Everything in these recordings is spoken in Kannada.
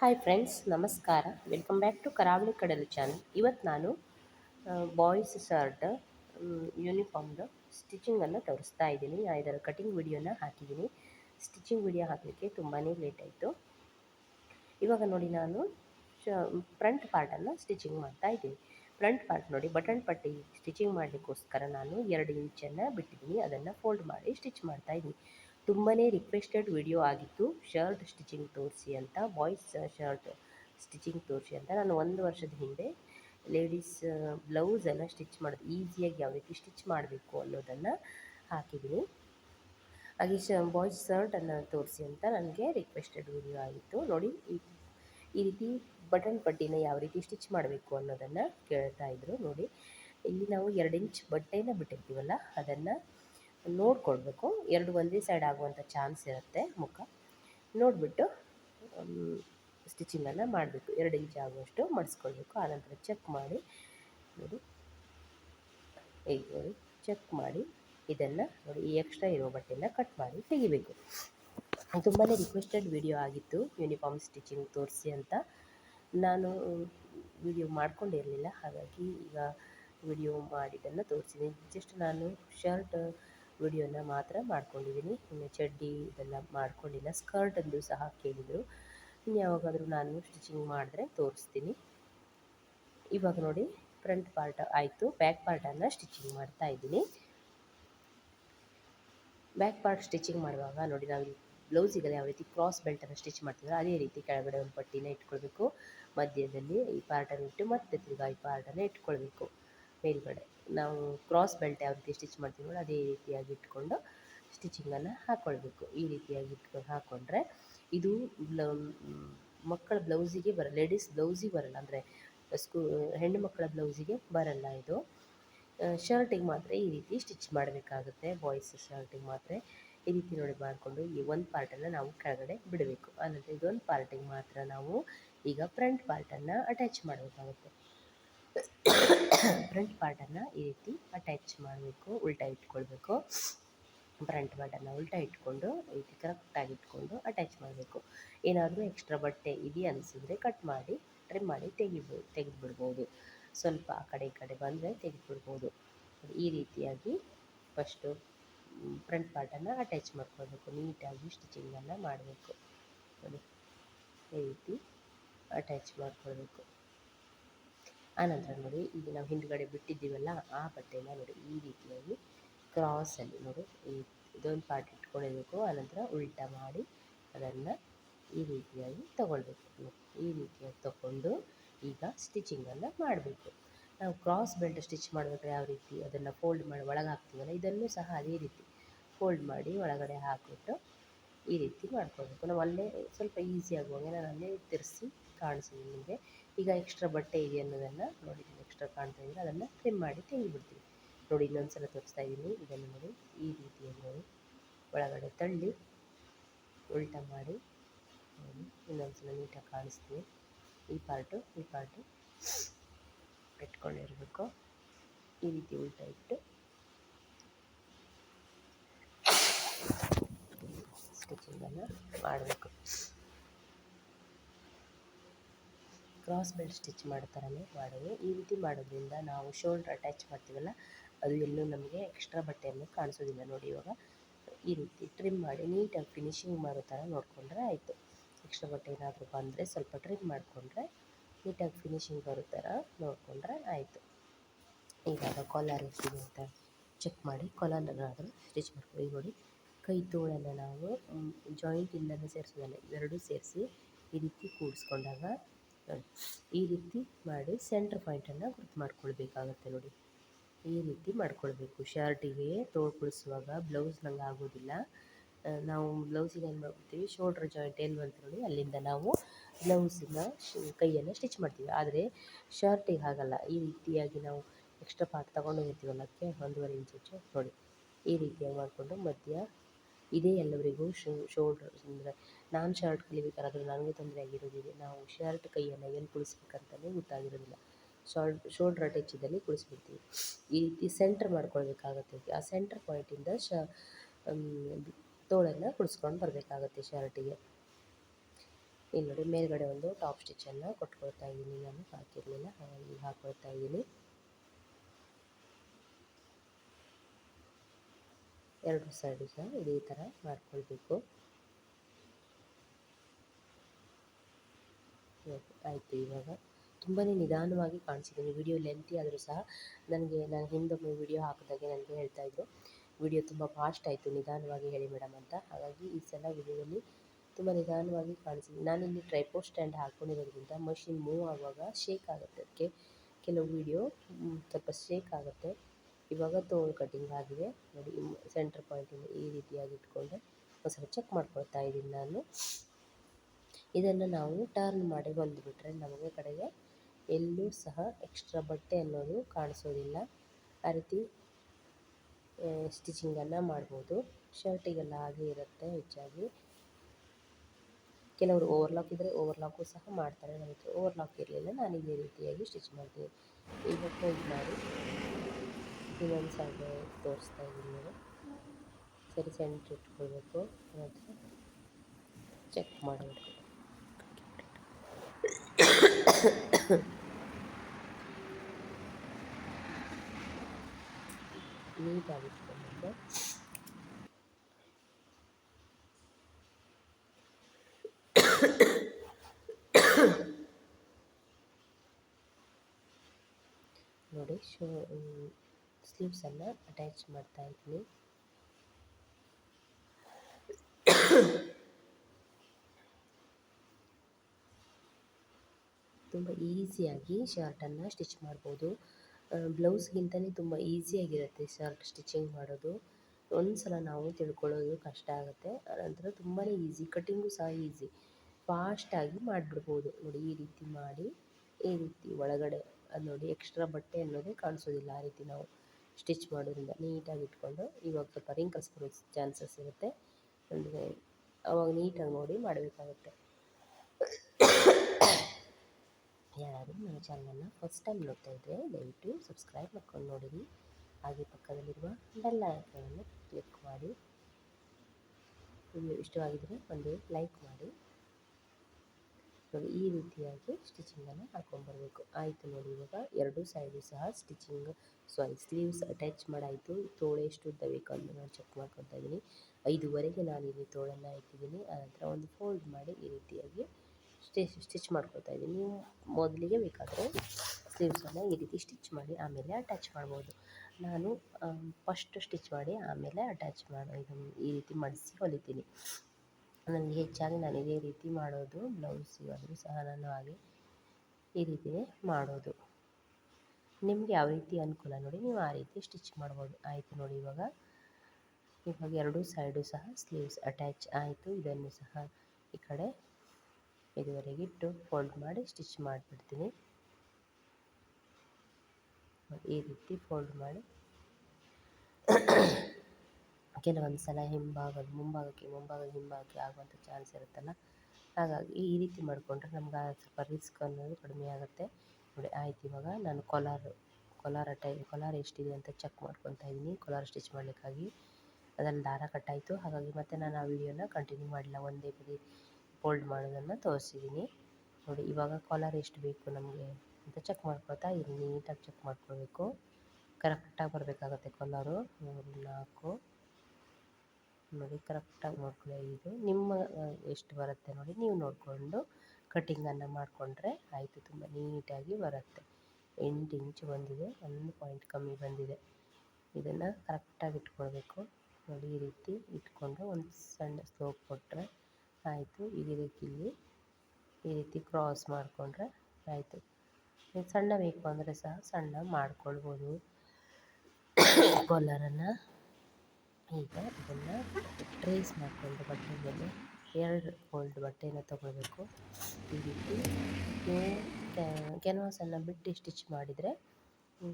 ಹಾಯ್ ಫ್ರೆಂಡ್ಸ್ ನಮಸ್ಕಾರ. Welcome back to Karavali Kadalu channel ಇವತ್ತು ನಾನು ಬಾಯ್ಸ್ ಶರ್ಟ್ ಯೂನಿಫಾರ್ಮ್ದು ಸ್ಟಿಚಿಂಗನ್ನು ತೋರಿಸ್ತಾ ಇದ್ದೀನಿ. ಇದರ ಕಟಿಂಗ್ ವಿಡಿಯೋನ ಹಾಕಿದ್ದೀನಿ. ಸ್ಟಿಚಿಂಗ್ ವಿಡಿಯೋ ಹಾಕಲಿಕ್ಕೆ ತುಂಬಾ ಲೇಟ್ ಆಯಿತು. ಇವಾಗ ನೋಡಿ ನಾನು ಫ್ರಂಟ್ ಪಾರ್ಟನ್ನು ಸ್ಟಿಚಿಂಗ್ ಮಾಡ್ತಾ ಇದ್ದೀನಿ. ಫ್ರಂಟ್ ಪಾರ್ಟ್ ನೋಡಿ ಬಟನ್ ಪಟ್ಟಿ ಸ್ಟಿಚಿಂಗ್ ಮಾಡಲಿಕ್ಕೋಸ್ಕರ ನಾನು ಎರಡು ಇಂಚನ್ನು ಬಿಟ್ಟಿದ್ದೀನಿ. ಅದನ್ನು ಫೋಲ್ಡ್ ಮಾಡಿ ಸ್ಟಿಚ್ ಮಾಡ್ತಾ ಇದ್ದೀನಿ. ತುಂಬಾ ರಿಕ್ವೆಸ್ಟೆಡ್ ವಿಡಿಯೋ ಆಗಿತ್ತು. ಶರ್ಟ್ ಸ್ಟಿಚಿಂಗ್ ತೋರಿಸಿ ಅಂತ ಬಾಯ್ಸ್ ಶರ್ಟ್ ಸ್ಟಿಚಿಂಗ್ ತೋರಿಸಿ ಅಂತ. ನಾನು ಒಂದು ವರ್ಷದ ಹಿಂದೆ ಲೇಡೀಸ್ ಬ್ಲೌಸನ್ನು ಸ್ಟಿಚ್ ಮಾಡೋದು ಈಸಿಯಾಗಿ ಯಾವ ರೀತಿ ಸ್ಟಿಚ್ ಮಾಡಬೇಕು ಅನ್ನೋದನ್ನು ಹಾಕಿದ್ದೀನಿ. ಹಾಗೆ ಶ ಬಾಯ್ಸ್ ಶರ್ಟನ್ನು ತೋರಿಸಿ ಅಂತ ನನಗೆ ರಿಕ್ವೆಸ್ಟೆಡ್ ವಿಡಿಯೋ ಆಗಿತ್ತು. ನೋಡಿ, ಈ ಈ ರೀತಿ ಬಟನ್ ಪಟ್ಟಿನ ಯಾವ ರೀತಿ ಸ್ಟಿಚ್ ಮಾಡಬೇಕು ಅನ್ನೋದನ್ನು ಕೇಳ್ತಾ ಇದ್ರು. ನೋಡಿ, ಇಲ್ಲಿ ನಾವು ಎರಡು ಇಂಚ್ ಬಟ್ಟೆನ ಬಿಟ್ಟಿರ್ತೀವಲ್ಲ, ಅದನ್ನು ನೋಡ್ಕೊಳ್ಬೇಕು. ಎರಡು ಒಂದೇ ಸೈಡ್ ಆಗುವಂಥ ಚಾನ್ಸ್ ಇರುತ್ತೆ ಮುಖ. ನೋಡಿಬಿಟ್ಟು ಸ್ಟಿಚಿಂಗನ್ನು ಮಾಡಬೇಕು. ಎರಡು ಇಂಚ್ ಆಗುವಷ್ಟು ಮಡಿಸ್ಕೊಳ್ಬೇಕು. ಆನಂತರ ಚೆಕ್ ಮಾಡಿ, ನೋಡಿ. ಈಗ ನೋಡಿ ಚೆಕ್ ಮಾಡಿ. ಇದನ್ನು ನೋಡಿ, ಈ ಎಕ್ಸ್ಟ್ರಾ ಇರೋ ಬಟ್ಟೆನ ಕಟ್ ಮಾಡಿ ತೆಗಿಬೇಕು. ತುಂಬಾ ರಿಕ್ವೆಸ್ಟೆಡ್ ವಿಡಿಯೋ ಆಗಿತ್ತು. ಯೂನಿಫಾರ್ಮ್ ಸ್ಟಿಚಿಂಗ್ ತೋರಿಸಿ ಅಂತ. ನಾನು ವಿಡಿಯೋ ಮಾಡ್ಕೊಂಡಿರಲಿಲ್ಲ. ಹಾಗಾಗಿ ಈಗ ವಿಡಿಯೋ ಮಾಡಿದ್ದನ್ನು ತೋರಿಸಿದ್ದೀನಿ ಜಸ್ಟ್ ನಾನು ಶರ್ಟ್ ವಿಡಿಯೋನ ಮಾತ್ರ ಮಾಡ್ಕೊಂಡಿದ್ದೀನಿ. ಇನ್ನು ಚಡ್ಡಿ ಇದೆಲ್ಲ ಮಾಡ್ಕೊಂಡಿಲ್ಲ. ಸ್ಕರ್ಟ್ ಸ್ಕರ್ಟಂದು ಸಹ ಕೇಳಿದರು. ಇನ್ನು ಯಾವಾಗಾದರೂ ನಾನು ಸ್ಟಿಚಿಂಗ್ ಮಾಡಿದ್ರೆ ತೋರಿಸ್ತೀನಿ. ಇವಾಗ ನೋಡಿ ಫ್ರಂಟ್ ಪಾರ್ಟ್ ಆಯಿತು. ಬ್ಯಾಕ್ ಪಾರ್ಟನ್ನು ಸ್ಟಿಚಿಂಗ್ ಮಾಡ್ತಾ ಇದ್ದೀನಿ. ಬ್ಯಾಕ್ ಪಾರ್ಟ್ ಸ್ಟಿಚಿಂಗ್ ಮಾಡುವಾಗ ನೋಡಿ, ನಾವು ಬ್ಲೌಸಿಗೆಲ್ಲ ಯಾವ ರೀತಿ ಕ್ರಾಸ್ ಬೆಲ್ಟನ್ನು ಸ್ಟಿಚ್ ಮಾಡ್ತಿದ್ರು ಅದೇ ರೀತಿ ಕೆಳಗಡೆ ಒಂದು ಪಟ್ಟಿನ ಇಟ್ಕೊಳ್ಬೇಕು. ಮಧ್ಯದಲ್ಲಿ ಈ ಪಾರ್ಟನ್ನು ಇಟ್ಟು ಮತ್ತೆ ತಿರ್ಗಾ ಈ ಪಾರ್ಟನ್ನು ಇಟ್ಕೊಳ್ಬೇಕು. ಮೇಲ್ಗಡೆ ನಾವು ಕ್ರಾಸ್ ಬೆಲ್ಟ್ ಯಾವ ರೀತಿ ಸ್ಟಿಚ್ ಮಾಡ್ತೀವಿ ಅದೇ ರೀತಿಯಾಗಿ ಇಟ್ಕೊಂಡು ಸ್ಟಿಚಿಂಗನ್ನು ಹಾಕ್ಕೊಳ್ಬೇಕು ಈ ರೀತಿಯಾಗಿ ಇಟ್ಕೊಂಡು ಹಾಕ್ಕೊಂಡ್ರೆ ಇದು ಬ್ಲೌ, ಮಕ್ಕಳ ಬ್ಲೌಸಿಗೆ ಬರ ಲೇಡೀಸ್ ಬ್ಲೌಸಿಗೆ ಬರಲ್ಲ. ಅಂದರೆ ಸ್ಕೂ, ಹೆಣ್ಣು ಮಕ್ಕಳ ಬ್ಲೌಸಿಗೆ ಬರಲ್ಲ ಇದು. ಶರ್ಟಿಗೆ ಮಾತ್ರ ಈ ರೀತಿ ಸ್ಟಿಚ್ ಮಾಡಬೇಕಾಗುತ್ತೆ. ಬಾಯ್ಸ್ ಶರ್ಟಿಗೆ ಮಾತ್ರ ಈ ರೀತಿ ನೋಡಿ ಮಾಡಿಕೊಂಡು ಈ ಒಂದು ಪಾರ್ಟನ್ನು ನಾವು ಕೆಳಗಡೆ ಬಿಡಬೇಕು. ಆನಂತರ ಇದೊಂದು ಪಾರ್ಟಿಗೆ ಮಾತ್ರ ನಾವು ಈಗ ಫ್ರಂಟ್ ಪಾರ್ಟನ್ನು ಅಟ್ಯಾಚ್ ಮಾಡಬೇಕಾಗುತ್ತೆ. ಫ್ರಂಟ್ ಪಾರ್ಟನ್ನು ಈ ರೀತಿ ಅಟ್ಯಾಚ್ ಮಾಡಬೇಕು, ಉಲ್ಟಾ ಇಟ್ಕೊಳ್ಬೇಕು. ಫ್ರಂಟ್ ಪಾರ್ಟನ್ನು ಉಲ್ಟಾ ಇಟ್ಕೊಂಡು, ಈ ರೀತಿ ಕರೆಕ್ಟಾಗಿ ಇಟ್ಕೊಂಡು ಅಟ್ಯಾಚ್ ಮಾಡಬೇಕು. ಏನಾದರೂ ಎಕ್ಸ್ಟ್ರಾ ಬಟ್ಟೆ ಇದೆಯಾ ಅನಿಸಿದರೆ ಕಟ್ ಮಾಡಿ ಟ್ರಿಮ್ ಮಾಡಿ ತೆಗಿಬೋದು ತೆಗೆದುಬಿಡ್ಬೋದು. ಸ್ವಲ್ಪ ಆ ಕಡೆ ಈ ಕಡೆ ಬಂದರೆ ತೆಗೆದುಬಿಡ್ಬೋದು. ಈ ರೀತಿಯಾಗಿ ಫಸ್ಟು ಫ್ರಂಟ್ ಪಾರ್ಟನ್ನು ಅಟ್ಯಾಚ್ ಮಾಡ್ಕೊಳ್ಬೇಕು. ನೀಟಾಗಿ ಸ್ಟಿಚಿಂಗನ್ನು ಮಾಡಬೇಕು. ನೋಡಿ, ಈ ರೀತಿ ಅಟ್ಯಾಚ್ ಮಾಡ್ಕೊಳ್ಬೇಕು. ಆನಂತರ ನೋಡಿ ಈಗ ನಾವು ಹಿಂದ್ಗಡೆ ಬಿಟ್ಟಿದ್ದೀವಲ್ಲ, ಆ ಬಟ್ಟೆನ ನೋಡಿ, ಈ ರೀತಿಯಾಗಿ ಕ್ರಾಸಲ್ಲಿ ನೋಡಿ, ಈ ಇದೊಂದು ಪಾರ್ಟ್ ಇಟ್ಕೊಂಡಿರಬೇಕು. ಆನಂತರ ಉಲ್ಟಾ ಮಾಡಿ ಅದನ್ನು ಈ ರೀತಿಯಾಗಿ ತಗೊಳ್ಬೇಕು. ಈ ರೀತಿಯಾಗಿ ತಗೊಂಡು ಈಗ ಸ್ಟಿಚಿಂಗನ್ನು ಮಾಡಬೇಕು. ನಾವು ಕ್ರಾಸ್ ಬೆಲ್ಟ್ ಸ್ಟಿಚ್ ಮಾಡಬೇಕಾದ್ರೆ ಯಾವ ರೀತಿ ಅದನ್ನು ಫೋಲ್ಡ್ ಮಾಡಿ ಒಳಗೆ ಹಾಕ್ತೀವಲ್ಲ, ಇದನ್ನು ಸಹ ಅದೇ ರೀತಿ ಫೋಲ್ಡ್ ಮಾಡಿ ಒಳಗಡೆ ಹಾಕಿಬಿಟ್ಟು ಈ ರೀತಿ ಮಾಡ್ಕೊಳ್ಬೇಕು. ನಾವು ಅಲ್ಲೇ ಸ್ವಲ್ಪ ಈಸಿ ಆಗುವಾಗ ನಾನು ಅಲ್ಲೇ ತಿರ್ಸಿ ಕಾಣಿಸ್ತೀನಿ ನಿಮಗೆ. ಈಗ ಎಕ್ಸ್ಟ್ರಾ ಬಟ್ಟೆ ಇದೆ ಅನ್ನೋದನ್ನು ನೋಡಿ ಎಕ್ಸ್ಟ್ರಾ ಕಾಣ್ತಾ ಇದ್ದರೆ ಅದನ್ನು ಟ್ರಿಮ್ ಮಾಡಿ ತೆಗೆದುಬಿಡ್ತೀವಿ ನೋಡಿ ಇನ್ನೊಂದು ಸಲ ತೋರಿಸ್ತಾ ಇದ್ದೀನಿ. ಇದನ್ನು ನೋಡಿ, ಈ ರೀತಿಯಾಗಿ ನೋಡಿ. ಒಳಗಡೆ ತಳ್ಳಿ, ಉಲ್ಟಾ ಮಾಡಿ ನೋಡಿ ಇನ್ನೊಂದು ಸಲ ನೀಟಾಗಿ ಕಾಣಿಸ್ತೀನಿ. ಈ ಪಾರ್ಟು ಈ ಪಾರ್ಟು ಇಟ್ಕೊಂಡಿರಬೇಕು. ಈ ರೀತಿ ಉಲ್ಟಾ ಇಟ್ಟು. ಸ್ಟಿಚಿಂಗನ್ನು ಮಾಡಬೇಕು. ಕ್ರಾಸ್ ಬೆಲ್ಟ್ ಸ್ಟಿಚ್ ಮಾಡೋ ಥರನೇ ಮಾಡೋದು ಈ ರೀತಿ ಮಾಡೋದ್ರಿಂದ ನಾವು ಶೋಲ್ಡ್ರ್ ಅಟ್ಯಾಚ್ ಮಾಡ್ತೀವಲ್ಲ, ಅದು ಎಲ್ಲೂ ನಮಗೆ ಎಕ್ಸ್ಟ್ರಾ ಬಟ್ಟೆಯನ್ನು ಕಾಣಿಸೋದಿಲ್ಲ. ನೋಡಿ ಇವಾಗ ಈ ರೀತಿ ಟ್ರಿಮ್ ಮಾಡಿ, ನೀಟಾಗಿ ಫಿನಿಶಿಂಗ್ ಮಾಡೋ ಥರ ನೋಡಿಕೊಂಡ್ರೆ ಆಯಿತು. ಎಕ್ಸ್ಟ್ರಾ ಬಟ್ಟೆ ಏನಾದರೂ ಬಂದರೆ ಸ್ವಲ್ಪ ಟ್ರಿಮ್ ಮಾಡಿಕೊಂಡ್ರೆ ನೀಟಾಗಿ ಫಿನಿಶಿಂಗ್ ಬರೋ ಥರ ನೋಡಿಕೊಂಡ್ರೆ ಆಯಿತು. ಇವಾಗ ಕಾಲರ್ ಎಷ್ಟಿದೆ ಅಂತ ಚೆಕ್ ಮಾಡಿ ಕಾಲರ್ನಾದರೂ ಸ್ಟಿಚ್ ಮಾಡ್ಕೊಳ್ಳಿ. ನೋಡಿ, ಕೈ ತೋಳನ್ನು ನಾವು ಜಾಯಿಂಟಿಂದಲೇ ಸೇರಿಸೋದಲ್ಲ, ಎರಡೂ ಸೇರಿಸಿ ಈ ರೀತಿ ಕೂಡಿಸ್ಕೊಂಡಾಗ ಈ ರೀತಿ ಮಾಡಿ ಸೆಂಟ್ರ್ ಪಾಯಿಂಟನ್ನು ಗುರುತು ಮಾಡ್ಕೊಳ್ಬೇಕಾಗತ್ತೆ ನೋಡಿ. ಈ ರೀತಿ ಮಾಡ್ಕೊಳ್ಬೇಕು. ಶರ್ಟಿಗೆ ತೋಳು ಕುಳಿಸುವಾಗ ಬ್ಲೌಸ್ ನಂಗೆ ಆಗೋದಿಲ್ಲ. ನಾವು ಬ್ಲೌಸಿಗೆ ಏನು ಮಾಡ್ತೀವಿ ಶೋಲ್ಡ್ರ್ ಜಾಯಿಂಟ್ ಏನು ಅಂತ ನೋಡಿ? ಅಲ್ಲಿಂದ ನಾವು ಬ್ಲೌಸಿನ ಕೈಯನ್ನು ಸ್ಟಿಚ್ ಮಾಡ್ತೀವಿ. ಆದರೆ ಶರ್ಟಿಗೆ ಹಾಗಲ್ಲ. ಈ ರೀತಿಯಾಗಿ ನಾವು ಎಕ್ಸ್ಟ್ರಾ ಪಾರ್ಟ್ ತೊಗೊಂಡು ಹೋಗಿರ್ತೀವಲ್ಲ, ಅದಕ್ಕೆ ಒಂದೂವರೆ ಇಂಚು ನೋಡಿ. ಈ ರೀತಿಯಾಗಿ ಮಾಡಿಕೊಂಡು ಮಧ್ಯ ಇದೇ ಎಲ್ಲರಿಗೂ ಶೋ ಶೋಲ್ಡ್ರ್ ಅಂದರೆ ನಾನು ಶರ್ಟ್ ಕಲಿಬೇಕಾದ್ರೆ ನನಗೆ ತೊಂದರೆ ಆಗಿರೋದಿದೆ. ನಾವು ಶರ್ಟ್ ಕೈಯನ್ನು ಎಲ್ಲಿ ಕುಳಿಸ್ಬೇಕಂತಲೇ ಗೊತ್ತಾಗಿರೋದಿಲ್ಲ. ಶಾಲ್ಡ್ ಶೋಲ್ಡ್ರ್ ಅಟ್ಯಾಚಿದಲ್ಲಿ ಕುಳಿಸ್ಬಿಡ್ತೀವಿ ಈ ರೀತಿ ಸೆಂಟ್ರ್ ಮಾಡ್ಕೊಳ್ಬೇಕಾಗತ್ತೆ. ಆ ಸೆಂಟ್ರ್ ಪಾಯಿಂಟಿಂದ ಶ ತೋಳನ್ನು ಕುಳಿಸ್ಕೊಂಡು ಬರಬೇಕಾಗತ್ತೆ ಶರ್ಟಿಗೆ ಇಲ್ಲಿ ನೋಡಿ ಮೇಲ್ಗಡೆ ಒಂದು ಟಾಪ್ ಸ್ಟಿಚನ್ನು ಕೊಟ್ಕೊಳ್ತಾ ಇದ್ದೀನಿ ನಾನು. ಹಾಕಿರಲಿಲ್ಲ ಹಾಗಾಗಿ ಹಾಕ್ಕೊಳ್ತಾ ಇದ್ದೀನಿ. ಎರಡು ಸೈಡು ಸಹ ಇದೇ ಥರ ಮಾಡ್ಕೊಳ್ಬೇಕು. ಆಯಿತು ಇವಾಗ ತುಂಬಾ ನಿಧಾನವಾಗಿ ಕಾಣಿಸಿದ್ದೀನಿ ವಿಡಿಯೋ ಲೆಂತಿ ಆದರೂ ಸಹ ನನಗೆ, ನಾನು ಹಿಂದೊಮ್ಮೆ ವಿಡಿಯೋ ಹಾಕಿದಾಗೆ ನನಗೆ ಹೇಳ್ತಾಯಿದ್ರು ವಿಡಿಯೋ ತುಂಬ ಫಾಸ್ಟ್ ಆಯಿತು, ನಿಧಾನವಾಗಿ ಹೇಳಿ ಮೇಡಮ್ ಅಂತ. ಹಾಗಾಗಿ ಈ ಸಲ ವಿಡಿಯೋದಲ್ಲಿ ತುಂಬ ನಿಧಾನವಾಗಿ ಕಾಣಿಸಿದೆ ನಾನಿಲ್ಲಿ ಟ್ರೈಪೋ ಸ್ಟ್ಯಾಂಡ್ ಹಾಕ್ಕೊಂಡಿರೋದ್ರಿಂದ ಮಷಿನ್ ಮೂವ್ ಆಗುವಾಗ ಶೇಕ್ ಆಗುತ್ತೆ. ಅದಕ್ಕೆ ಕೆಲವು ವಿಡಿಯೋ ಸ್ವಲ್ಪ ಶೇಕ್ ಆಗುತ್ತೆ. ಇವಾಗ ತೋಳು ಕಟಿಂಗ್ ಆಗಿದೆ. ನೋಡಿ ಸೆಂಟ್ರ್ ಪಾಯಿಂಟಿಂದ ಈ ರೀತಿಯಾಗಿ ಇಟ್ಕೊಂಡು. ಸ್ವಲ್ಪ ಚೆಕ್ ಮಾಡ್ಕೊಳ್ತಾ ಇದ್ದೀನಿ ನಾನು. ಇದನ್ನು ನಾವು ಟರ್ನ್ ಮಾಡಿ ಹೊಲಿದ್ಬಿಟ್ರೆ ನಮಗೆ ಕಡೆಗೆ ಎಲ್ಲೂ ಸಹ ಎಕ್ಸ್ಟ್ರಾ ಬಟ್ಟೆ ಅನ್ನೋದು ಕಾಣಿಸೋದಿಲ್ಲ. ಆ ರೀತಿ ಸ್ಟಿಚಿಂಗನ್ನು ಮಾಡ್ಬೋದು. ಶರ್ಟಿಗೆಲ್ಲ ಹಾಗೆ ಇರುತ್ತೆ ಹೆಚ್ಚಾಗಿ. ಕೆಲವರು ಓವರ್ಲಾಕ್ ಇದ್ದರೆ ಓವರ್ಲಾಕು ಸಹ ಮಾಡ್ತಾರೆ. ನನಗೆ ಓವರ್ಲಾಕ್ ಇರಲಿಲ್ಲ, ನಾನು ಇದೇ ರೀತಿಯಾಗಿ ಸ್ಟಿಚ್ ಮಾಡ್ತೀನಿ. ಈಗ ಫೋಲ್ಡ್ ಮಾಡಿ. ಇನ್ನೊಂದು ಸೈಡ್ ತೋರಿಸ್ತಾ ಇದ್ದೀನಿ ಸರಿ ಸೆಂಟ್ರ್ ಇಟ್ಕೊಳ್ಬೇಕು. ಮತ್ತು ಚೆಕ್ ಮಾಡಬೇಕು ನೀಟಾಗಿ ಇಟ್ಕೊಳ್ಬೇಕು. ನೋಡಿ ಶೋ ಸ್ಲೀವ್ಸನ್ನು ಅಟ್ಯಾಚ್ ಮಾಡ್ತಾ ಇದ್ದೀನಿ. ತುಂಬ ಈಸಿಯಾಗಿ ಶರ್ಟನ್ನು ಸ್ಟಿಚ್ ಮಾಡ್ಬೋದು. ಬ್ಲೌಸ್ಗಿಂತಲೇ ತುಂಬ ಈಸಿಯಾಗಿರುತ್ತೆ ಶರ್ಟ್ ಸ್ಟಿಚಿಂಗ್ ಮಾಡೋದು. ಒಂದು ಸಲ ನಾವು ತಿಳ್ಕೊಳ್ಳೋದು ಕಷ್ಟ ಆಗುತ್ತೆ. ಅನಂತರ ತುಂಬಾ ಈಸಿ ಕಟ್ಟಿಂಗು ಸಹ ಈಸಿ ಫಾಸ್ಟಾಗಿ ಮಾಡಿಬಿಡ್ಬೋದು. ನೋಡಿ, ಈ ರೀತಿ ಮಾಡಿ, ಈ ರೀತಿ ಒಳಗಡೆ ನೋಡಿ ಎಕ್ಸ್ಟ್ರಾ ಬಟ್ಟೆ ಅನ್ನೋದೇ ಕಾಣಿಸೋದಿಲ್ಲ ಆ ರೀತಿ ನಾವು. ಸ್ಟಿಚ್ ಮಾಡೋದ್ರಿಂದ ನೀಟಾಗಿ ಇಟ್ಕೊಂಡು ಇವಾಗ ಸ್ವಲ್ಪ ರಿಂಕಲ್ಸ್ ಬರೋ ಚಾನ್ಸಸ್ ಇರುತ್ತೆ. ಅಂದರೆ ಅವಾಗ ನೀಟಾಗಿ ನೋಡಿ ಮಾಡಬೇಕಾಗುತ್ತೆ. ಯಾರಾದರೂ ನನ್ನ ಚಾನಲನ್ನು ಫಸ್ಟ್ ಟೈಮ್ ನೋಡ್ತಾ ಇದ್ದರೆ ದಯವಿಟ್ಟು ಸಬ್ಸ್ಕ್ರೈಬ್ ಮಾಡ್ಕೊಂಡು ನೋಡಿರಿ. ಹಾಗೆ ಪಕ್ಕದಲ್ಲಿರುವ ಬೆಲ್ಲ ಐಕನನ್ನು ಕ್ಲಿಕ್ ಮಾಡಿ. ವಿಡಿಯೋ ಇಷ್ಟವಾಗಿದ್ದರೆ ಒಂದು ಲೈಕ್ ಮಾಡಿ. ಈ ರೀತಿಯಾಗಿ ಸ್ಟಿಚಿಂಗನ್ನು ಹಾಕ್ಕೊಂಬರ್ಬೇಕು ಆಯಿತು ನೋಡಿ ಇವಾಗ ಎರಡು ಸೈಡು ಸಹ ಸ್ಟಿಚಿಂಗ್ ಸಾರಿ ಸ್ಲೀವ್ಸ್ ಅಟ್ಯಾಚ್ ಮಾಡಾಯಿತು. ತೋಳು ಎಷ್ಟು ಉದ್ದ ಬೇಕು ಅಂತ ನಾನು ಚೆಕ್ ಮಾಡ್ಕೊತಾ ಇದ್ದೀನಿ. ಐದುವರೆಗೆ ನಾನು ಇಲ್ಲಿ ತೋಳನ್ನು ಇಟ್ಟಿದ್ದೀನಿ. ಆನಂತರ ಒಂದು ಫೋಲ್ಡ್ ಮಾಡಿ ಈ ರೀತಿಯಾಗಿ ಸ್ಟಿಚ್ ಸ್ಟಿಚ್ ಮಾಡ್ಕೊತಾ ಇದ್ದೀನಿ. ನೀವು ಮೊದಲಿಗೆ ಬೇಕಾದರೆ ಸ್ಲೀವ್ಸನ್ನು ಈ ರೀತಿ ಸ್ಟಿಚ್ ಮಾಡಿ ಆಮೇಲೆ ಅಟ್ಯಾಚ್ ಮಾಡ್ಬೋದು. ನಾನು ಫಸ್ಟ್ ಸ್ಟಿಚ್ ಮಾಡಿ ಆಮೇಲೆ ಅಟ್ಯಾಚ್ ಮಾಡಿ ಇದನ್ನು ಈ ರೀತಿ ಮಡಿಸಿ ಹೊಲಿತೀನಿ. ನನಗೆ ಹೆಚ್ಚಾಗಿ ನಾನು ಇದೇ ರೀತಿ ಮಾಡೋದು ಬ್ಲೌಸ್ ಆದರೂ ಸಹ ನಾನು ಹಾಗೆ ಈ ರೀತಿಯೇ ಮಾಡೋದು. ನಿಮ್ಗೆ ಯಾವ ರೀತಿ ಅನುಕೂಲ ನೋಡಿ, ನೀವು ಆ ರೀತಿ ಸ್ಟಿಚ್ ಮಾಡ್ಬೋದು. ಆಯಿತು ನೋಡಿ ಇವಾಗ. ಇವಾಗ ಎರಡೂ ಸೈಡು ಸಹ ಸ್ಲೀವ್ಸ್ ಅಟ್ಯಾಚ್ ಆಯಿತು. ಇದನ್ನು ಸಹ ಈ ಕಡೆ ಇದುವರೆಗೆ ಇಟ್ಟು ಫೋಲ್ಡ್ ಮಾಡಿ ಸ್ಟಿಚ್ ಮಾಡಿಬಿಡ್ತೀನಿ. ಈ ರೀತಿ ಫೋಲ್ಡ್ ಮಾಡಿ. ಕೆಲವೊಂದು ಸಲ ಹಿಂಭಾಗದ, ಮುಂಭಾಗಕ್ಕೆ ಮುಂಭಾಗ ಹಿಂಭಾಗಕ್ಕೆ ಆಗುವಂಥ ಚಾನ್ಸ್ ಇರುತ್ತಲ್ಲ. ಹಾಗಾಗಿ ಈ ರೀತಿ ಮಾಡಿಕೊಂಡ್ರೆ ನಮ್ಗೆ ಸ್ವಲ್ಪ ರಿಸ್ಕ್ ಅನ್ನೋದು ಕಡಿಮೆ ಆಗುತ್ತೆ. ನೋಡಿ, ಆಯ್ತು ಇವಾಗ ನಾನು ಕೊಲಾರ್ ಕೊಲಾರ ಟೈ ಕೊಲಾರ್ ಎಷ್ಟಿದೆ ಅಂತ ಚೆಕ್ ಮಾಡ್ಕೊತಾ ಇದ್ದೀನಿ. ಕೊಲಾರ್ ಸ್ಟಿಚ್ ಮಾಡಲಿಕ್ಕಾಗಿ ಅದರಲ್ಲಿ ದಾರ ಕಟ್ಟಾಯಿತು. ಹಾಗಾಗಿ ಮತ್ತೆ ನಾನು ಆ ವಿಡಿಯೋನ ಕಂಟಿನ್ಯೂ ಮಾಡಿಲ್ಲ ಒಂದೇ ಬದಿ ಫೋಲ್ಡ್ ಮಾಡೋದನ್ನು ತೋರಿಸಿದ್ದೀನಿ. ನೋಡಿ, ಇವಾಗ ಕಾಲರ್ ಎಷ್ಟು ಬೇಕು ನಮಗೆ ಅಂತ ಚೆಕ್ ಮಾಡ್ಕೊಳ್ತಾ ಇದ್ದೀನಿ. ನೀಟಾಗಿ ಚೆಕ್ ಮಾಡ್ಕೊಳ್ಬೇಕು. ಕರೆಕ್ಟಾಗಿ ಬರಬೇಕಾಗತ್ತೆ ಕಾಲರು ಮೂರು ನಾಲ್ಕು. ನೋಡಿ ಕರೆಕ್ಟಾಗಿ ನೋಡ್ಕೊಳ್ಳಿ. ಇದು ನಿಮ್ಮ, ಎಷ್ಟು ಬರುತ್ತೆ ನೋಡಿ, ನೀವು ನೋಡಿಕೊಂಡು ಕಟ್ಟಿಂಗನ್ನು ಮಾಡಿಕೊಂಡ್ರೆ ಆಯಿತು, ತುಂಬ ನೀಟಾಗಿ ಬರುತ್ತೆ. ಎಂಟು ಇಂಚು ಬಂದಿದೆ, ಒಂದು ಪಾಯಿಂಟ್ ಕಮ್ಮಿ ಬಂದಿದೆ. ಇದನ್ನು ಕರೆಕ್ಟಾಗಿ ಇಟ್ಕೊಳ್ಬೇಕು. ನೋಡಿ, ಈ ರೀತಿ ಇಟ್ಕೊಂಡು ಒಂದು ಸಣ್ಣ ಸ್ಲೋಪ್ ಕೊಟ್ಟರೆ ಆಯಿತು. ಈಗ ಇದಕ್ಕಿಲ್ಲಿ ಈ ರೀತಿ ಕ್ರಾಸ್ ಮಾಡಿಕೊಂಡ್ರೆ ಆಯಿತು. ಸಣ್ಣ ಬೇಕು ಅಂದರೆ ಸಹ ಸಣ್ಣ ಮಾಡ್ಕೊಳ್ಬೋದು. ಕೊಲ್ಲರನ್ನು ಈಗ ಇದನ್ನು ಟ್ರೇಸ್ ಮಾಡಿಕೊಂಡು ಬಟ್ಟೆ ಮೇಲೆ ಎರಡು ಫೋಲ್ಡ್ ಬಟ್ಟೆನ ತೊಗೊಳ್ಬೇಕು. ನೀವು ಕ್ಯಾನ್ವಾಸನ್ನು ಬಿಟ್ಟು ಸ್ಟಿಚ್ ಮಾಡಿದರೆ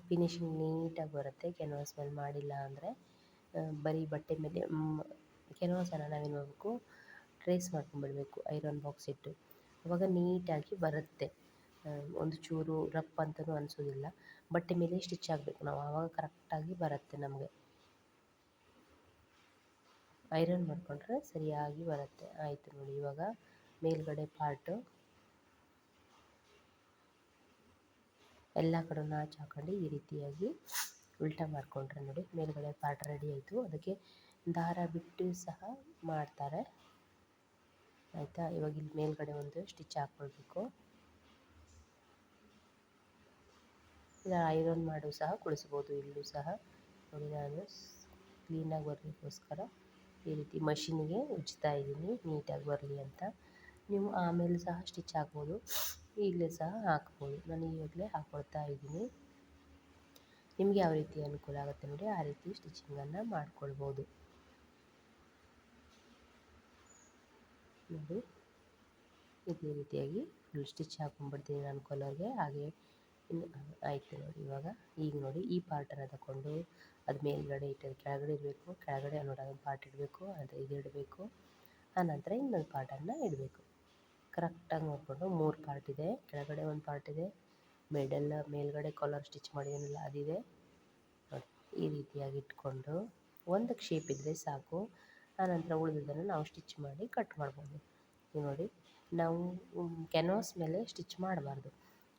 ಫಿನಿಶಿಂಗ್ ನೀಟಾಗಿ ಬರುತ್ತೆ. ಕ್ಯಾನ್ವಾಸ್ ಮೇಲೆ ಮಾಡಿಲ್ಲ ಅಂದರೆ ಬರೀ ಬಟ್ಟೆ ಮೇಲೆ ಕ್ಯಾನ್ವಾಸನ್ನು ನಾವೇನು ಮಾಡಬೇಕು ಟ್ರೇಸ್ ಮಾಡ್ಕೊಂಡ್ಬಿಡ್ಬೇಕು ಐರನ್ ಬಾಕ್ಸ್ ಇಟ್ಟು. ಅವಾಗ ನೀಟಾಗಿ ಬರುತ್ತೆ. ಒಂದು ಚೂರು ರಪ್ ಅಂತಲೂ ಅನಿಸೋದಿಲ್ಲ. ಬಟ್ಟೆ ಮೇಲೆ ಸ್ಟಿಚ್ ಆಗಬೇಕು ನಾವು. ಆವಾಗ ಕರೆಕ್ಟಾಗಿ ಬರುತ್ತೆ ನಮಗೆ. ಐರನ್ ಮಾಡಿಕೊಂಡ್ರೆ ಸರಿಯಾಗಿ ಬರುತ್ತೆ. ಆಯಿತು ನೋಡಿ ಇವಾಗ ಮೇಲ್ಗಡೆ ಪಾರ್ಟು ಎಲ್ಲ ಕಡೆ ಮ್ಯಾಚ್ ಹಾಕೊಂಡು ಈ ರೀತಿಯಾಗಿ ಉಲ್ಟಾ ಮಾಡಿಕೊಂಡ್ರೆ ನೋಡಿ ಮೇಲ್ಗಡೆ ಪಾರ್ಟ್ ರೆಡಿ ಆಯಿತು. ಅದಕ್ಕೆ ದಾರ ಬಿಟ್ಟು ಸಹ ಮಾಡ್ತಾರೆ. ಆಯಿತಾ? ಇವಾಗ ಇಲ್ಲಿ ಮೇಲ್ಗಡೆ ಒಂದು ಸ್ಟಿಚ್ ಹಾಕ್ಕೊಳ್ಬೇಕು. ಇಲ್ಲ ಐರನ್ ಮಾಡು ಸಹ ಕುಳಿಸ್ಬೋದು ಇಲ್ಲೂ ಸಹ ನೋಡಿ ನಾನು ಕ್ಲೀನಾಗಿ ಬರಲಿಕ್ಕೋಸ್ಕರ ಈ ರೀತಿ ಮಷಿನಿಗೆ ಉಜ್ತಾ ಇದ್ದೀನಿ. ನೀಟಾಗಿ ಬರಲಿ ಅಂತ. ನೀವು ಆಮೇಲೆ ಸಹ ಸ್ಟಿಚ್ ಹಾಕ್ಬೋದು. ಈಗಲೇ ಸಹ ಹಾಕ್ಬೋದು. ನಾನು ಈಗಲೇ ಹಾಕ್ಕೊಳ್ತಾ ಇದ್ದೀನಿ. ನಿಮಗೆ ಯಾವ ರೀತಿ ಅನುಕೂಲ ಆಗುತ್ತೆ ನೋಡಿ, ಆ ರೀತಿ ಸ್ಟಿಚಿಂಗನ್ನು ಮಾಡ್ಕೊಳ್ಬೋದು. ನೋಡಿ, ಇದೇ ರೀತಿಯಾಗಿ ಫುಲ್ ಸ್ಟಿಚ್ ಹಾಕೊಂಡ್ಬಿಡ್ತೀನಿ ನಾನು ಕೊಲರ್ಗೆ ಹಾಗೆ ಇನ್ನು, ಆಯಿತು ನೋಡಿ ಇವಾಗ. ಈಗ ನೋಡಿ ಈ ಪಾರ್ಟನ್ನು ತಗೊಂಡು ಅದು ಮೇಲ್ಗಡೆ ಇಟ್ಟು ಕೆಳಗಡೆ ಇಡಬೇಕು. ಕೆಳಗಡೆ ನೋಡೋ ಪಾರ್ಟ್ ಇಡಬೇಕು, ಅದು ಇದು ಇಡಬೇಕು. ಆನಂತರ ಇನ್ನೊಂದು ಪಾರ್ಟನ್ನು ಇಡಬೇಕು. ಕರೆಕ್ಟಾಗಿ ನೋಡಿಕೊಂಡು ಮೂರು ಪಾರ್ಟ್ ಇದೆ. ಕೆಳಗಡೆ ಒಂದು ಪಾರ್ಟ್ ಇದೆ. ಮಿಡಲ್, ಮೇಲ್ಗಡೆ ಕಾಲರ್ ಸ್ಟಿಚ್ ಮಾಡಿದ್ದೀನಲ್ಲ ಅದಿದೆ. ಈ ರೀತಿಯಾಗಿ ಇಟ್ಕೊಂಡು ಒಂದು ಶೇಪ್ ಇದ್ದರೆ ಸಾಕು. ಆನಂತರ ಉಳಿದಿದ್ದನ್ನು ನಾವು ಸ್ಟಿಚ್ ಮಾಡಿ ಕಟ್ ಮಾಡ್ಬೋದು. ನೋಡಿ, ನಾವು ಕ್ಯಾನ್ವಾಸ್ ಮೇಲೆ ಸ್ಟಿಚ್ ಮಾಡಬಾರ್ದು.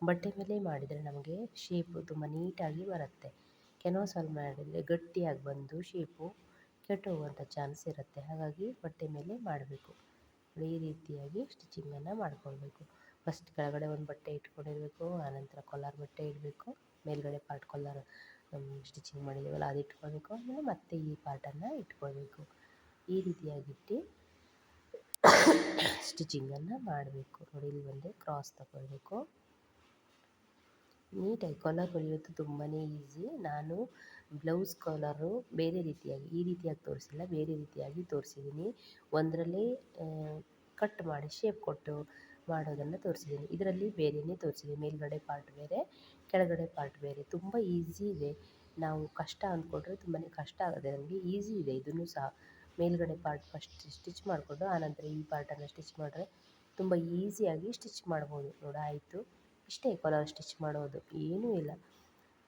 ಬಟ್ಟೆ ಮೇಲೆ ಮಾಡಿದರೆ ನಮಗೆ ಶೇಪು ತುಂಬ ನೀಟಾಗಿ ಬರುತ್ತೆ. ಕೆನೋಸಲ್ಲಿ ಮಾಡಿದರೆ ಗಟ್ಟಿಯಾಗಿ ಬಂದು ಶೇಪು ಕೆಟ್ಟೋಗುವಂಥ ಚಾನ್ಸ್ ಇರುತ್ತೆ. ಹಾಗಾಗಿ ಬಟ್ಟೆ ಮೇಲೆ ಮಾಡಬೇಕು. ಈ ರೀತಿಯಾಗಿ ಸ್ಟಿಚಿಂಗನ್ನು ಮಾಡ್ಕೊಳ್ಬೇಕು. ಫಸ್ಟ್ ಕೆಳಗಡೆ ಒಂದು ಬಟ್ಟೆ ಇಟ್ಕೊಂಡಿರಬೇಕು, ಆನಂತರ ಕಾಲರ್ ಬಟ್ಟೆ ಇಡಬೇಕು, ಮೇಲ್ಗಡೆ ಪಾರ್ಟ್ ಕಾಲರ್ ಸ್ಟಿಚಿಂಗ್ ಮಾಡಿದ್ದೀವಲ್ಲ ಅದು ಇಟ್ಕೊಳ್ಬೇಕು, ಆಮೇಲೆ ಮತ್ತೆ ಈ ಪಾರ್ಟನ್ನು ಇಟ್ಕೊಳ್ಬೇಕು. ಈ ರೀತಿಯಾಗಿಟ್ಟು ಸ್ಟಿಚಿಂಗನ್ನು ಮಾಡಬೇಕು. ನೋಡಿ, ಇಲ್ಲಿ ಬಂದು ಕ್ರಾಸ್ ತಗೊಳ್ಬೇಕು. ನೀಟಾಗಿ ಕಾಲರ್ ಹೊಲಿಯೋದು ತುಂಬಾ ಈಸಿ ನಾನು ಬ್ಲೌಸ್ ಕಾಲರು ಬೇರೆ ರೀತಿಯಾಗಿ, ಈ ರೀತಿಯಾಗಿ ತೋರಿಸಿಲ್ಲ, ಬೇರೆ ರೀತಿಯಾಗಿ ತೋರಿಸಿದ್ದೀನಿ ಒಂದರಲ್ಲಿ ಕಟ್ ಮಾಡಿ ಶೇಪ್ ಕೊಟ್ಟು ಮಾಡೋದನ್ನು ತೋರಿಸಿದ್ದೀನಿ ಇದರಲ್ಲಿ ಬೇರೆಯೇ ತೋರಿಸಿದ್ದೀನಿ ಮೇಲ್ಗಡೆ ಪಾರ್ಟ್ ಬೇರೆ, ಕೆಳಗಡೆ ಪಾರ್ಟ್ ಬೇರೆ. ತುಂಬ ಈಸಿ ಇದೆ. ನಾವು ಕಷ್ಟ ಅಂದ್ಕೊಂಡ್ರೆ ತುಂಬಾ ಕಷ್ಟ ಆಗುತ್ತೆ. ನಮಗೆ ಈಸಿ ಇದೆ. ಇದನ್ನು ಸಹ ಮೇಲ್ಗಡೆ ಪಾರ್ಟ್ ಫಸ್ಟ್ ಸ್ಟಿಚ್ ಮಾಡಿಕೊಂಡು, ಆನಂತರ ಈ ಪಾರ್ಟನ್ನು ಸ್ಟಿಚ್ ಮಾಡಿದ್ರೆ ತುಂಬ ಈಸಿಯಾಗಿ ಸ್ಟಿಚ್ ಮಾಡ್ಬೋದು. ನೋಡ, ಆಯಿತು. ಇಷ್ಟೇ ಕಲರ್ ಸ್ಟಿಚ್ ಮಾಡೋದು ಏನೂ ಇಲ್ಲ.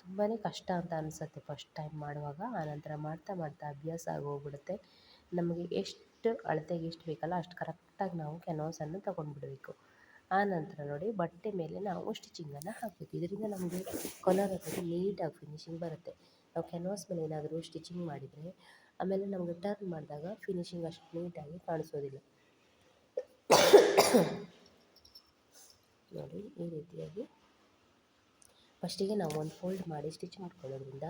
ತುಂಬಾ ಕಷ್ಟ ಅಂತ ಅನಿಸುತ್ತೆ ಫಸ್ಟ್ ಟೈಮ್ ಮಾಡುವಾಗ. ಆನಂತರ ಮಾಡ್ತಾ ಮಾಡ್ತಾ ಅಭ್ಯಾಸ ಆಗೋಗ್ಬಿಡುತ್ತೆ. ನಮಗೆ ಎಷ್ಟು ಅಳತೆಗೆ ಎಷ್ಟು ಬೇಕಲ್ಲ ಅಷ್ಟು ಕರೆಕ್ಟಾಗಿ ನಾವು ಕೆನೋಸನ್ನು ತೊಗೊಂಡ್ಬಿಡಬೇಕು. ಆನಂತರ ನಂತರ ನೋಡಿ ಬಟ್ಟೆ ಮೇಲೆ ನಾವು ಸ್ಟಿಚಿಂಗನ್ನು ಹಾಕಬೇಕು. ಇದರಿಂದ ನಮಗೆ ಕಲರ್ ಹಾಕೋದು ನೀಟಾಗಿ ಫಿನಿಶಿಂಗ್ ಬರುತ್ತೆ. ನಾವು ಕೆನ್ವಾಸ್ ಮೇಲೆ ಏನಾದರೂ ಸ್ಟಿಚಿಂಗ್ ಮಾಡಿದರೆ ಆಮೇಲೆ ನಮಗೆ ಟರ್ನ್ ಮಾಡಿದಾಗ ಫಿನಿಶಿಂಗ್ ಅಷ್ಟು ನೀಟಾಗಿ ಕಾಣಿಸೋದಿಲ್ಲ. ನೋಡಿ ಈ ರೀತಿಯಾಗಿ ಫಸ್ಟಿಗೆ ನಾವು ಒಂದು ಫೋಲ್ಡ್ ಮಾಡಿ ಸ್ಟಿಚ್ ಮಾಡ್ಕೊಳ್ಳೋದ್ರಿಂದ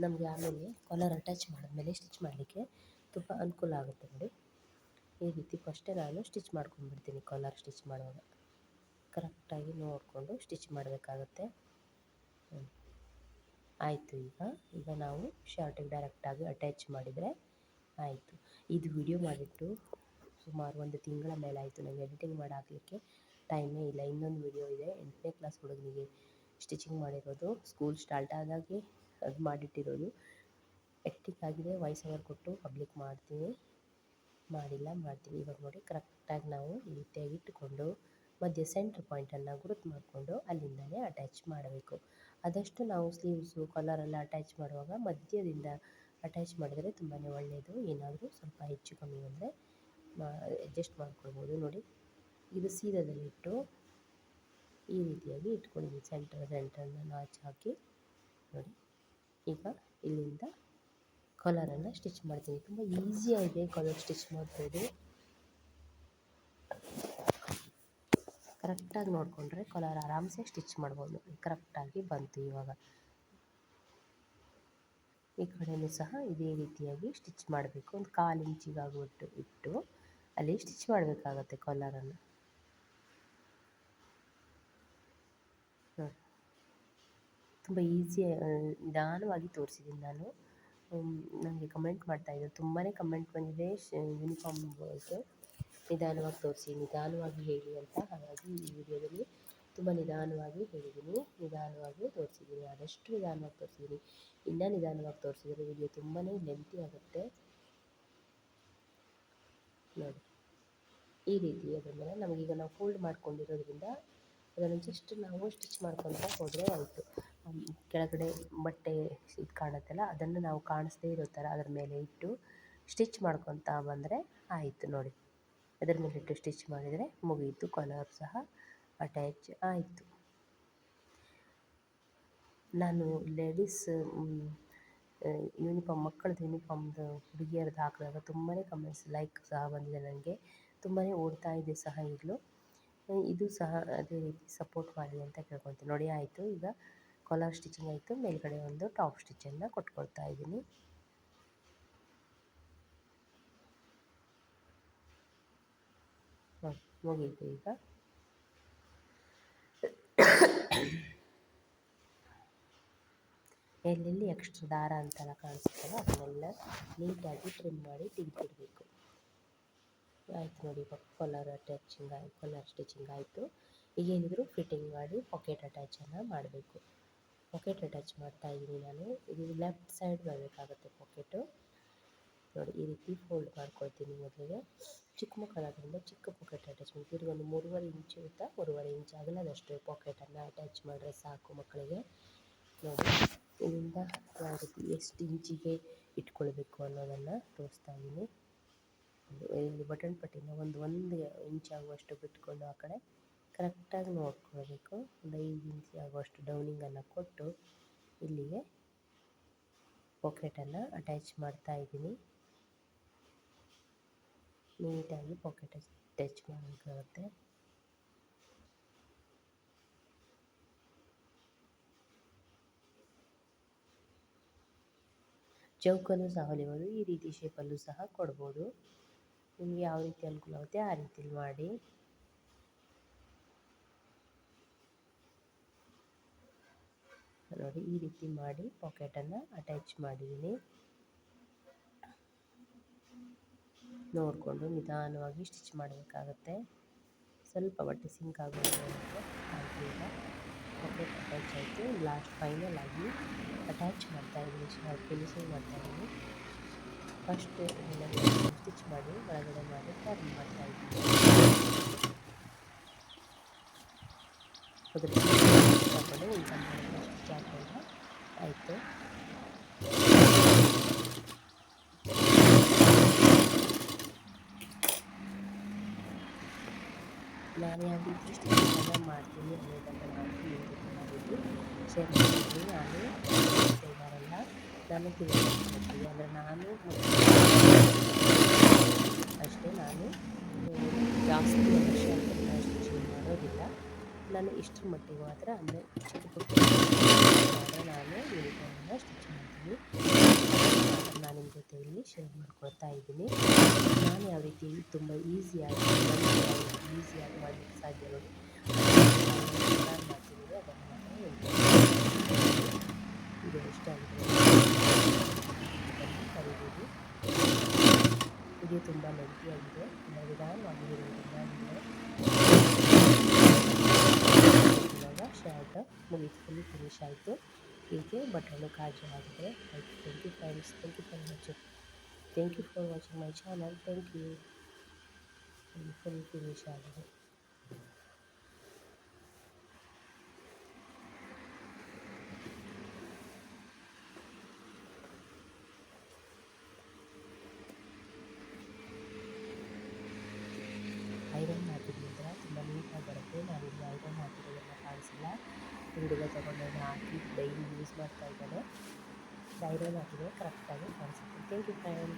ನಮಗೆ ಆಮೇಲೆ ಕಾಲರ್ ಅಟ್ಯಾಚ್ ಮಾಡಿದ್ಮೇಲೆ ಸ್ಟಿಚ್ ಮಾಡಲಿಕ್ಕೆ ತುಂಬ ಅನುಕೂಲ ಆಗುತ್ತೆ ನೋಡಿ. ಈ ರೀತಿ ಫಸ್ಟೇ ನಾನು ಸ್ಟಿಚ್ ಮಾಡ್ಕೊಂಡ್ಬಿಡ್ತೀನಿ ಕಾಲರ್ ಸ್ಟಿಚ್ ಮಾಡುವಾಗ. ಕರೆಕ್ಟಾಗಿ ನೋಡಿಕೊಂಡು ಸ್ಟಿಚ್ ಮಾಡಬೇಕಾಗತ್ತೆ. ಆಯಿತು ಈಗ ಈಗ ನಾವು ಶರ್ಟಿಗೆ ಡೈರೆಕ್ಟಾಗಿ ಅಟ್ಯಾಚ್ ಮಾಡಿದರೆ ಆಯಿತು. ಇದು ವಿಡಿಯೋ ಮಾಡಿಟ್ಟು ಸುಮಾರು ಒಂದು ತಿಂಗಳ ಮೇಲೆ ಆಯಿತು ನನಗೆ ಎಡಿಟಿಂಗ್ ಮಾಡಿ ಹಾಕಲಿಕ್ಕೆ ಟೈಮೇ ಇಲ್ಲ, ಇನ್ನೊಂದು ವಿಡಿಯೋ ಇದೆ. ಎಂಟನೇ ಕ್ಲಾಸ್ ಹುಡುಗನಿಗೆ ಸ್ಟಿಚಿಂಗ್ ಮಾಡಿರೋದು. ಸ್ಕೂಲ್ ಸ್ಟಾರ್ಟ್ ಆದಾಗೆ ಅದು ಮಾಡಿಟ್ಟಿರೋದು. ಎಕ್ಟಿಕ್ ಆಗಿದೆ ವಾಯ್ಸ್ ಓವರ್ ಕೊಟ್ಟು ಪಬ್ಲಿಕ್ ಮಾಡ್ತೀನಿ. ಮಾಡಿಲ್ಲ, ಮಾಡ್ತೀನಿ. ಇವಾಗ ನೋಡಿ ಕರೆಕ್ಟಾಗಿ ನಾವು ಈ ರೀತಿಯಾಗಿ ಇಟ್ಟುಕೊಂಡು ಮಧ್ಯೆ ಸೆಂಟ್ರ್ ಪಾಯಿಂಟನ್ನು ಗುರುತು ಮಾಡಿಕೊಂಡು ಅಲ್ಲಿಂದಲೇ ಅಟ್ಯಾಚ್ ಮಾಡಬೇಕು. ಆದಷ್ಟು ನಾವು ಸ್ಲೀವ್ಸು ಕಲರೆಲ್ಲ ಅಟ್ಯಾಚ್ ಮಾಡುವಾಗ ಮಧ್ಯದಿಂದ ಅಟ್ಯಾಚ್ ಮಾಡಿದರೆ ತುಂಬಾ ಒಳ್ಳೆಯದು ಏನಾದರೂ ಸ್ವಲ್ಪ ಹೆಚ್ಚು ಕಮ್ಮಿ ಬಂದರೆ ಅಡ್ಜಸ್ಟ್ ಮಾಡ್ಕೊಳ್ಬೋದು. ನೋಡಿ. ಇದು ಸೀದಾದಲ್ಲಿಟ್ಟು ಈ ರೀತಿಯಾಗಿ ಇಟ್ಕೊಂಡಿದ್ದೀನಿ. ಸೆಂಟರ್ ಸೆಂಟರ್ನ ನಾಚ್ ಹಾಕಿ ನೋಡಿ. ಈಗ ಇಲ್ಲಿಂದ ಕಲರನ್ನು ಸ್ಟಿಚ್ ಮಾಡ್ತೀನಿ. ತುಂಬ ಈಸಿಯಾಗಿದೆ ಕಲರ್ ಸ್ಟಿಚ್ ಮಾಡ್ಬೋದು ಕರೆಕ್ಟಾಗಿ ನೋಡಿಕೊಂಡ್ರೆ ಕಲರ್ ಆರಾಮ್ಸೆ ಸ್ಟಿಚ್ ಮಾಡ್ಬೋದು. ಕರೆಕ್ಟಾಗಿ ಬಂತು ಇವಾಗ. ಈ ಕಡೆಯೂ ಸಹ ಇದೇ ರೀತಿಯಾಗಿ ಸ್ಟಿಚ್ ಮಾಡಬೇಕು. ಒಂದು ಕಾಲು ಇಂಚಿಗಾಗುವಟ್ಟು ಇಟ್ಟು ಅಲ್ಲಿ ಸ್ಟಿಚ್ ಮಾಡಬೇಕಾಗತ್ತೆ ಕಾಲರನ್ನು ತುಂಬ ಈಸಿ ನಿಧಾನವಾಗಿ ತೋರಿಸಿದ್ದೀನಿ ನಾನು. ನನಗೆ ಕಮೆಂಟ್ ಮಾಡ್ತಾಯಿದ್ರು ತುಂಬಾ ಕಮೆಂಟ್ ಬಂದಿದೆ. ಯೂನಿಫಾರ್ಮ್ ಬಗ್ಗೆ ನಿಧಾನವಾಗಿ ತೋರಿಸಿ, ನಿಧಾನವಾಗಿ ಹೇಳಿ ಅಂತ. ಹಾಗಾಗಿ ಈ ವಿಡಿಯೋದಲ್ಲಿ ತುಂಬ ನಿಧಾನವಾಗಿ ಹೇಳಿದ್ದೀನಿ ನಿಧಾನವಾಗಿ ತೋರಿಸಿದ್ದೀನಿ ಆದಷ್ಟು ನಿಧಾನವಾಗಿ ತೋರಿಸಿದ್ದೀನಿ ಇನ್ನೂ ನಿಧಾನವಾಗಿ ತೋರಿಸಿದರೆ ವಿಡಿಯೋ ತುಂಬಾ ಲೆಂತಿ ಆಗುತ್ತೆ. ನೋಡಿ. ಈ ರೀತಿ ಅದನ್ನೆಲ್ಲ ನಮಗೀಗ ನಾವು ಫೋಲ್ಡ್ ಮಾಡ್ಕೊಂಡಿರೋದ್ರಿಂದ ಅದನ್ನು ಜಸ್ಟ್ ನಾವು ಸ್ಟಿಚ್ ಮಾಡ್ಕೊತಾ ಹೋದರೆ ಆಯಿತು. ಕೆಳಗಡೆ ಬಟ್ಟೆ ಇದು ಕಾಣುತ್ತಲ್ಲ, ಅದನ್ನು ನಾವು ಕಾಣಿಸ್ದೇ ಇರೋ ಥರ ಅದ್ರ ಮೇಲೆ ಇಟ್ಟು ಸ್ಟಿಚ್ ಮಾಡ್ಕೊತಾ ಬಂದರೆ ಆಯಿತು ನೋಡಿ. ಅದರ ಇಟ್ಟು ಸ್ಟಿಚ್ ಮಾಡಿದರೆ ಮುಗಿಯಿತು ಕಲರ್ ಸಹ ಅಟ್ಯಾಚ್ ಆಯಿತು. ನಾನು ಲೇಡೀಸ್ ಯೂನಿಫಾರ್ಮ್, ಮಕ್ಕಳದ್ದು ಯೂನಿಫಾರ್ಮ್ದು ಹುಡುಗಿಯರದ್ದು ಹಾಕಿದಾಗ ತುಂಬಾ ಕಮೆಂಟ್ಸ್, ಲೈಕ್ ಸಹ ಬಂದಿದೆ ನನಗೆ. ತುಂಬಾ ಓಡ್ತಾ ಇದೆ ಸಹ ಈಗಲೂ. ಇದು ಸಹ ಅದೇ ರೀತಿ ಸಪೋರ್ಟ್ ಮಾಡಿದೆ ಅಂತ ಕೇಳ್ಕೊತೀನಿ ನೋಡಿ, ಆಯಿತು ಈಗ ಕಾಲರ್ ಸ್ಟಿಚಿಂಗ್ ಆಯಿತು ಮೇಲ್ಗಡೆ ಒಂದು ಟಾಪ್ ಸ್ಟಿಚ್ಚನ್ನು ಕೊಟ್ಕೊಳ್ತಾ ಇದ್ದೀನಿ. ಮುಗೀತು ಈಗ. ಎಲ್ಲೆಲ್ಲಿ ಎಕ್ಸ್ಟ್ರಾ ದಾರ ಅಂತೆಲ್ಲ ಕಾಣಿಸುತ್ತಲ್ಲ, ಅದನ್ನೆಲ್ಲ ನೀಟಾಗಿ ಟ್ರಿಮ್ ಮಾಡಿ ತೆಗೆದಿಡಬೇಕು ಆಯಿತು ನೋಡಿ ಇವಾಗ ಕಲರ್ ಅಟ್ಯಾಚಿಂಗ್ ಆಯ್ತು ಕಲರ್ ಸ್ಟಿಚಿಂಗ್ ಆಯಿತು. ಈಗೇನಿದ್ರು ಫಿಟ್ಟಿಂಗ್ ಮಾಡಿ ಪಾಕೆಟ್ ಅಟ್ಯಾಚನ್ನು ಮಾಡಬೇಕು. ಪಾಕೆಟ್ ಅಟ್ಯಾಚ್ ಮಾಡ್ತಾ ಇದ್ದೀನಿ ನಾನು. ಇದು ಲೆಫ್ಟ್ ಸೈಡ್ ಬರಬೇಕಾಗುತ್ತೆ ಪಾಕೆಟು ನೋಡಿ, ಈ ರೀತಿ ಫೋಲ್ಡ್ ಮಾಡ್ಕೊಳ್ತೀನಿ ಮೊದಲಿಗೆ. ಚಿಕ್ಕ ಮಕ್ಕಳಾದ್ರಿಂದ ಚಿಕ್ಕ ಪಾಕೆಟ್ ಅಟ್ಯಾಚ್ ಮಾಡಿ ತಿರ್ಗಿ ಒಂದು ಮೂರುವರೆ ಇಂಚು ಇರುತ್ತೆ? ಮೂರುವರೆ ಇಂಚು ಅಗಲದಷ್ಟು ಪಾಕೆಟನ್ನು ಅಟ್ಯಾಚ್ ಮಾಡಿದ್ರೆ ಸಾಕು ಮಕ್ಕಳಿಗೆ. ನೋಡಿ ಇದರಿಂದ ಯಾವ ರೀತಿ ಎಷ್ಟು ಇಂಚಿಗೆ ಇಟ್ಕೊಳ್ಬೇಕು ಅನ್ನೋದನ್ನು ತೋರಿಸ್ತಾ ಇದ್ದೀನಿ. ಇಲ್ಲಿ ಬಟನ್ ಪಟ್ಟಿನ ಒಂದು ಒಂದು ಇಂಚ್ ಆಗುವಷ್ಟು ಬಿಟ್ಕೊಂಡು ಆ ಕಡೆ. ಕರೆಕ್ಟಾಗಿ ನೋಡ್ಕೊಳ್ಬೇಕು. ಒಂದು ಐದು ಇಂಚು ಆಗುವಷ್ಟು ಡೌನಿಂಗನ್ನು ಕೊಟ್ಟು ಇಲ್ಲಿಗೆ ಪಾಕೆಟನ್ನು ಅಟ್ಯಾಚ್ ಮಾಡ್ತಾ ಇದ್ದೀನಿ. ನೀಟಾಗಿ ಪಾಕೆಟ್ ಅಟ್ಯಾಚ್ ಮಾಡಬೇಕಾಗುತ್ತೆ. ಚೌಕನು ಸಹ ಹೊಲಿಬೋದು, ಈ ರೀತಿ ಶೇಪಲ್ಲೂ ಸಹ ಕೊಡ್ಬೋದು. ನಿಮಗೆ ಯಾವ ರೀತಿ ಅನುಕೂಲ ಆಗುತ್ತೆ ಆ ರೀತಿಲಿ ಮಾಡಿ. ನೋಡಿ ಈ ರೀತಿ ಮಾಡಿ ಪಾಕೆಟನ್ನು ಅಟ್ಯಾಚ್ ಮಾಡಿದ್ದೀನಿ. ನೋಡಿಕೊಂಡು ನಿಧಾನವಾಗಿ ಸ್ಟಿಚ್ ಮಾಡಬೇಕಾಗತ್ತೆ. ಸ್ವಲ್ಪ ಬಟ್ಟೆ ಸಿಂಕ್ ಆಗೋದು ಈಗ ಪಾಕೆಟ್ ಅಟ್ಯಾಚ್ ಆಯಿತು. ಲಾಸ್ಟ್ ಫೈನಲ್ ಆಗಿ ಅಟ್ಯಾಚ್ ಮಾಡ್ತಾ ಇದ್ದೀನಿ. ಶಾರ್ಟ್ ಫಿನಿಶಿಂಗ್ ಮಾಡ್ತಾಯಿದ್ದೀನಿ ಫಸ್ಟ್ ಸ್ಟಿಚ್ ಮಾಡಿ ಒಳಗಡೆ ಮಾಡಿ ಟರ್ನ್ ಮಾಡ್ತಾ ಇದ್ದೀನಿ ಅದ್ರ ತಗೊಂಡು ಉಳ್ಕೊಂಡು ಸ್ಟಿಚ್ ಹಾಕೊಂಡ್ರೆ ಆಯಿತು ನಾನು ಯಾವ ರೀತಿ ಸ್ಟಿಚಿಂಗನ್ನು ಮಾಡ್ತೀನಿ ಅನ್ನೋದನ್ನು ನಾನು ನಿಮಗೆ ಮಾಡಿದ್ದು ಶೇರ್ ಮಾಡಿದ್ದೀನಿ ನಾನು ಇದ್ದಾರಲ್ಲ ನಾನು ತಿಳಿಸ್ಕೊಡ್ತೀನಿ ಅಂದರೆ ನಾನು ಅಷ್ಟೇ ನಾನು ಜಾಸ್ತಿ ವರ್ಷ ಸ್ಟಿಚಿಂಗ್ ಮಾಡೋದಿಲ್ಲ ನಾನು ಇಷ್ಟರ ಮಟ್ಟಿಗೆ ಮಾತ್ರ ಅಂದರೆ ಚಿಕ್ಕ ನಾನು ಯೂನಿಫಾರ್ಮನ್ನು ಸ್ಟಿಚ್ ಮಾಡ್ತೀನಿ. ನಾನು ನಿಮ್ಮ ಜೊತೆ ಇಲ್ಲಿ ಶೇರ್ ಮಾಡ್ಕೊಳ್ತಾ ಇದ್ದೀನಿ. ನಾನು ಯಾವ ರೀತಿ ತುಂಬ ಈಸಿಯಾಗಿ ಈಸಿಯಾಗಿ ಮಾಡಲಿಕ್ಕೆ ಸಾಧ್ಯ ನೋಡಿ. ನಾನು ಮಾಡ್ತಿದ್ದೀನಿ ಅದನ್ನು ಮಾತ್ರ ಇದು ಇಷ್ಟ ಆಗಿದೆ. ಕರಿಬೋದು ಇದು ತುಂಬ ಲೆಂತಿಯಾಗಿದೆ ತುಂಬ ನಿಧಾನವಾಗಿ ಇರೋದ್ರಿಂದ ನಿಮಗೆ ಇವಾಗ ಶರ್ಟ್ ಮುಗೀತು ಫುಲ್ ಫಿನಿಶ್ ಆಯಿತು ಹೀಗೆ ಬಟನ್ನು ಕಾಜು ಆಗಿದೆ ಆಯಿತು thank you friends thank you for watching thank you for watching my channel thank you full finish ಆಗಿದೆ ಐರನ್ ಹಾಕಿದ ನಂತರ ತುಂಬ ನೀಟಾಗಿ ಬರುತ್ತೆ ನಾನು ಇಲ್ಲಿ ಐರನ್ ಹಾಕಿರೋದೆಲ್ಲ ಕಾಣಿಸಿಲ್ಲ ಹುಡುಗ ತಗೊಂಡೋಗಿ ಹಾಕಿ ಡೈಲಿ ಯೂಸ್ ಮಾಡ್ತಾ ಇದ್ದಾನೆ